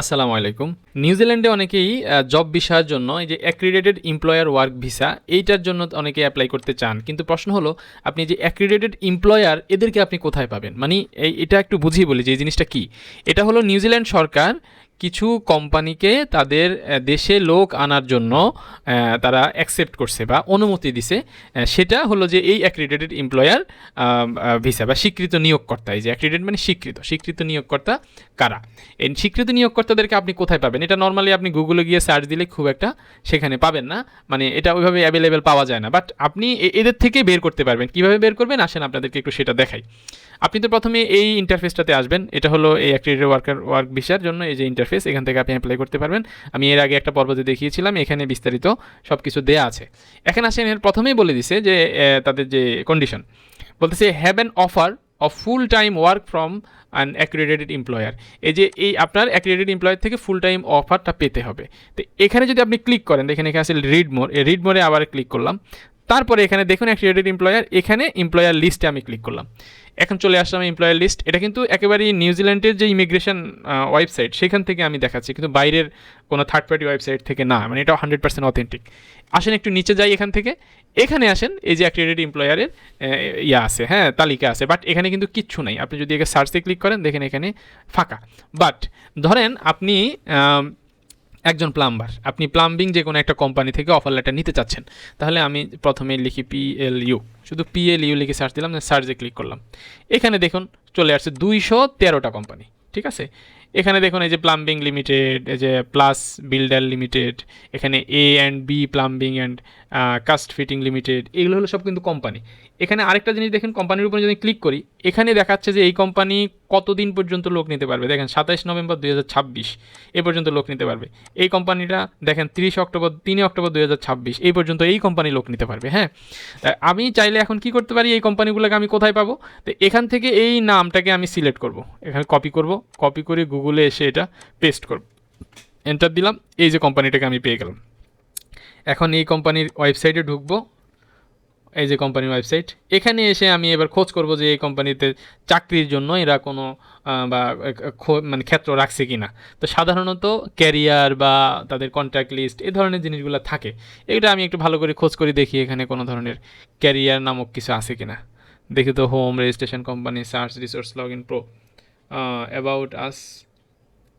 আসসালামু আলাইকুম। নিউজিল্যান্ডে অনেকেই জব ভিসার জন্য এই যে অ্যাক্রিডেটেড এমপ্লয়ার ওয়ার্ক ভিসা এইটার জন্য অনেকে অ্যাপ্লাই করতে চান। কিন্তু প্রশ্ন হলো, আপনি যে অ্যাক্রিডেটেড এমপ্লয়ার এদেরকে আপনি কোথায় পাবেন? মানে এই, এটা একটু বুঝিয়ে বলি যে এই জিনিসটা কি। এটা হলো নিউজিল্যান্ড সরকার কিছু কোম্পানিকে তাদের দেশে লোক আনার জন্য তারা অ্যাকসেপ্ট করছে বা অনুমতি দিছে। সেটা হলো যে এই অ্যাক্রিডেটেড এমপ্লয়ার ভিসা বা স্বীকৃত নিয়োগকর্তা, এই যে অ্যাক্রিডেট মানে স্বীকৃত। স্বীকৃত নিয়োগকর্তা কারা? এই স্বীকৃত নিয়োগকর্তাদেরকে আপনি কোথায় পাবেন? এটা নর্মালি আপনি গুগলে গিয়ে সার্চ দিলে খুব একটা সেখানে পাবেন না। মানে এটা ওইভাবে অ্যাভেলেবেল পাওয়া যায় না। বাট আপনি এদের থেকে বের করতে পারবেন। কীভাবে বের করবেন? আসেন আপনাদেরকে একটু সেটা দেখাই। আপনি তো প্রথমে এই ইন্টারফেসটাতে আসবেন। এটা হলো এই অ্যাক্রিডেটেড ওয়ার্কার ওয়ার্ক ভিসার জন্য এই যে ইন্টারফেস এখান থেকে আপনি অ্যাপ্লাই করতে পারবেন। আমি এর আগে একটা পর্বতে দেখিয়েছিলাম, এখানে বিস্তারিত সব কিছু দেওয়া আছে। এখানে আসেন, এর প্রথমেই বলে দিছে যে তাদের যে কন্ডিশন বলতেছে have an offer of full time work from an accredited employer এই যে, এই আপনার অ্যাক্রিডেটেড এমপ্লয়ার থেকে ফুল টাইম অফারটা পেতে হবে। তো এখানে যদি আপনি ক্লিক করেন, দেখেন এখানে আছে রিড মোর রিড মোরে আবার ক্লিক করলাম। তারপরে এখানে দেখুন অ্যাক্রিডেটেড এমপ্লয়ার এখানে এমপ্লয়ার লিস্টে আমি ক্লিক করলাম। এখন চলে আসলাম এমপ্লয়ার লিস্ট এটা কিন্তু একেবারেই নিউজিল্যান্ডের যে ইমিগ্রেশন ওয়েবসাইট সেখান থেকে আমি দেখাচ্ছি, কিন্তু বাইরের কোনো থার্ড পার্টি ওয়েবসাইট থেকে না মানে এটা হান্ড্রেড পার্সেন্ট অথেন্টিক আসেন একটু নিচে যাই এখান থেকে, এখানে আসেন, এই যে অ্যাক্রিডেট এমপ্লয়ারের ইয়া আছে হ্যাঁ তালিকা আছে বাট এখানে কিন্তু কিচ্ছু নাই। আপনি যদি একে সার্চে ক্লিক করেন, দেখেন এখানে ফাঁকা। বাট ধরেন আপনি একজন প্লাম্বার আপনি প্লাম্বিং যে কোনো একটা কোম্পানি থেকে অফার লেটার নিতে চাচ্ছেন, তাহলে আমি প্রথমে লিখি পিএলইউ শুধু পিএলইউ লিখে সার্চ দিলাম সার্চে ক্লিক করলাম। এখানে দেখুন, চলে আসছে দুইশো তেরোটা কোম্পানি ঠিক আছে? এখানে দেখুন এই যে প্লাম্বিং লিমিটেড এই যে প্লাস বিল্ডার লিমিটেড এখানে A and B plumbing and cast fitting limited এগুলো হলো সব কিন্তু কোম্পানি এখানে আরেকটা জিনিস দেখেন কোম্পানির উপরে যদি ক্লিক করি, এখানে দেখাচ্ছে যে এই কোম্পানি কতদিন পর্যন্ত লোক নিতে পারবে। দেখেন সাতাইশ নভেম্বর দুই এই পর্যন্ত লোক নিতে পারবে। এই কোম্পানিটা দেখেন তিরিশ অক্টোবর, তিন অক্টোবর দুই হাজার ছাব্বিশ, এই পর্যন্ত এই কোম্পানি লোক নিতে পারবে হ্যাঁ? আমি চাইলে এখন কি করতে পারি? এই কোম্পানিগুলোকে আমি কোথায় পাবো? তো এখান থেকে এই নামটাকে আমি সিলেক্ট করব। এখানে কপি করব কপি করে গুগলে এসে এটা পেস্ট করব। এন্টার দিলাম, এই যে কোম্পানিটাকে আমি পেয়ে গেলাম। এখন এই কোম্পানির ওয়েবসাইটে ঢুকবো। এই যে কোম্পানির ওয়েবসাইট এখানে এসে আমি এবার খোঁজ করব যে এই কোম্পানিতে চাকরির জন্য এরা কোনো বা মানে ক্ষেত্র রাখছে কি না তো সাধারণত ক্যারিয়ার বা তাদের কন্ট্যাক্ট লিস্ট এই ধরনের জিনিসগুলো থাকে। এটা আমি একটু ভালো করে খোঁজ করে দেখি এখানে কোনো ধরনের ক্যারিয়ার নামক কিছু আছে কি না দেখি তো home registration company search resource log in pro about us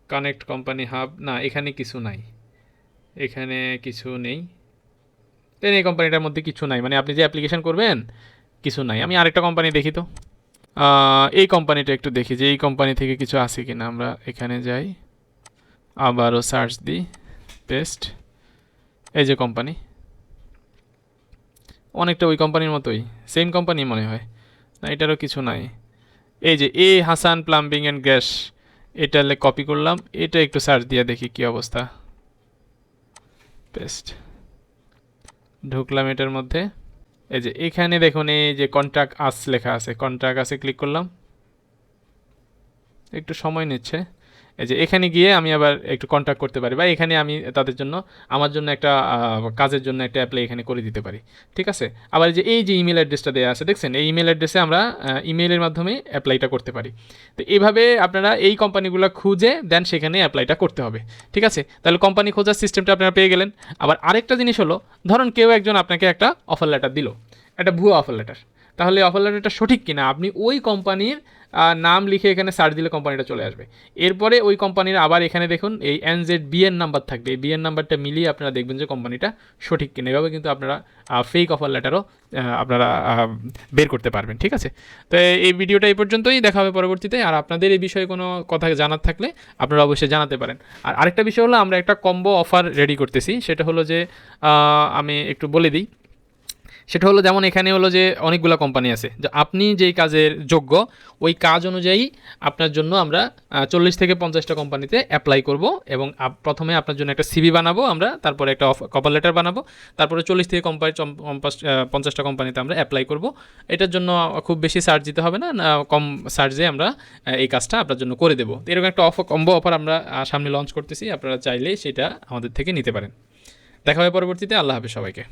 connect company hub না, এখানে কিছু নাই। এখানে কিছু নেই। দেন এই কোম্পানিটার মধ্যে কিছু নাই। মানে আপনি যে অ্যাপ্লিকেশন করবেন, কিছু নাই। আমি আরেকটা কোম্পানি দেখি তো। এই কোম্পানিটা একটু দেখি যে এই কোম্পানি থেকে কিছু আছে কি না আমরা এখানে যাই। আবারও সার্চ দিই। পেস্ট এই যে কোম্পানি অনেকটা ওই কোম্পানির মতোই। সেম কোম্পানি মনে হয়। না, এটারও কিছু নাই। এই যে, A, Hasan plumbing and gas এটা কপি করলাম, এটা একটু সার্চ দিয়ে দেখি কি অবস্থা। পেস্ট ঢুকলাম এটার মধ্যে। এই যে এখানে দেখুন, এই যে কন্ট্রাক্ট আস লেখা আছে কন্ট্রাক্ট আসে ক্লিক করলাম। একটু সময় নিচ্ছে। এই যে এখানে গিয়ে আমি আবার একটু কন্ট্যাক্ট করতে পারি বা এখানে আমি তাদের জন্য, আমার জন্য একটা কাজের জন্য একটা অ্যাপ্লাই এখানে করে দিতে পারি। ঠিক আছে? আবার যে, এই যে ইমেল অ্যাড্রেসটা দেওয়া আছে, দেখছেন? এই ইমেল অ্যাড্রেসে আমরা ইমেলের মাধ্যমে অ্যাপ্লাইটা করতে পারি। তো এইভাবে আপনারা এই কোম্পানিগুলো খুঁজে দেন সেখানে অ্যাপ্লাইটা করতে হবে। ঠিক আছে? তাহলে কোম্পানি খোঁজার সিস্টেমটা আপনারা পেয়ে গেলেন। আবার আরেকটা জিনিস হলো, ধরুন কেউ একজন আপনাকে একটা অফার লেটার দিল। একটা ভুয়া অফার লেটার তাহলে অফার লেটারটা সঠিক কিনা? আপনি ওই কোম্পানির নাম লিখে এখানে সার্চ দিলে কোম্পানিটা চলে আসবে। এরপরে ওই কোম্পানির আবার এখানে দেখুন, এই এনজেড বিএন নাম্বার থাকবে। এই বিএন নাম্বারটা মিলিয়ে আপনারা দেখবেন যে কোম্পানিটা সঠিক কিনা। এভাবে কিন্তু আপনারা ফেক অফার লেটারও আপনারা বের করতে পারবেন, ঠিক আছে? তো এই ভিডিওটা এই পর্যন্তই। দেখা হবে পরবর্তীতে। আর আপনাদের এই বিষয়ে কোনো কথা জানার থাকলে আপনারা অবশ্যই জানাতে পারেন। আর আরেকটা বিষয় হলো, আমরা একটা কম্বো অফার রেডি করতেছি। সেটা হলো যে আমি একটু বলে দিই। সেটা হলো যেমন এখানে হলো যে অনেকগুলো কোম্পানি আছে। যে আপনি যেই কাজের যোগ্য, ওই কাজ অনুযায়ী আপনার জন্য আমরা চল্লিশ থেকে পঞ্চাশটা কোম্পানিতে অ্যাপ্লাই করব এবং প্রথমে আপনার জন্য একটা সিভি বানাবো আমরা, তারপরে একটা অফ কপার লেটার বানাবো, তারপরে চল্লিশ থেকে কোম্পানি পঞ্চাশটা কোম্পানিতে আমরা অ্যাপ্লাই করব। এটার জন্য খুব বেশি চার্জ দিতে হবে না কম চার্জে আমরা এই কাজটা আপনার জন্য করে দেবো। এরকম একটা অফ কম্বো অফার আমরা সামনে লঞ্চ করতেছি, আপনারা চাইলে সেটা আমাদের থেকে নিতে পারেন। দেখা হবে পরবর্তীতে, আল্লাহ হাফেজ সবাইকে।